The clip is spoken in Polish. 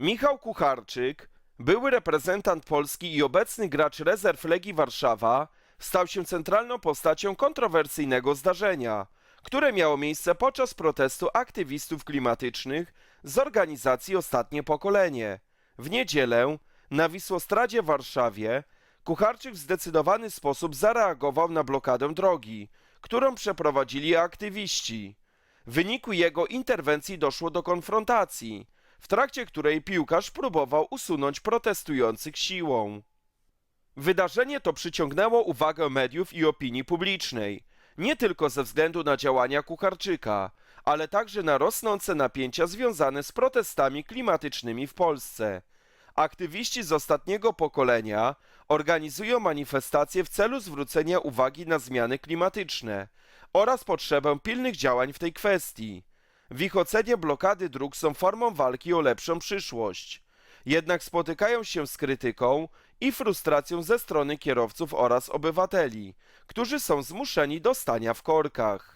Michał Kucharczyk, były reprezentant Polski i obecny gracz rezerw Legii Warszawa, stał się centralną postacią kontrowersyjnego zdarzenia, które miało miejsce podczas protestu aktywistów klimatycznych z organizacji Ostatnie Pokolenie. W niedzielę na Wisłostradzie w Warszawie Kucharczyk w zdecydowany sposób zareagował na blokadę drogi, którą przeprowadzili aktywiści. W wyniku jego interwencji doszło do konfrontacji, w trakcie której piłkarz próbował usunąć protestujących siłą. Wydarzenie to przyciągnęło uwagę mediów i opinii publicznej, nie tylko ze względu na działania Kucharczyka, ale także na rosnące napięcia związane z protestami klimatycznymi w Polsce. Aktywiści z ostatniego pokolenia organizują manifestacje w celu zwrócenia uwagi na zmiany klimatyczne oraz potrzebę pilnych działań w tej kwestii. W ich ocenie blokady dróg są formą walki o lepszą przyszłość. Jednak spotykają się z krytyką i frustracją ze strony kierowców oraz obywateli, którzy są zmuszeni do stania w korkach.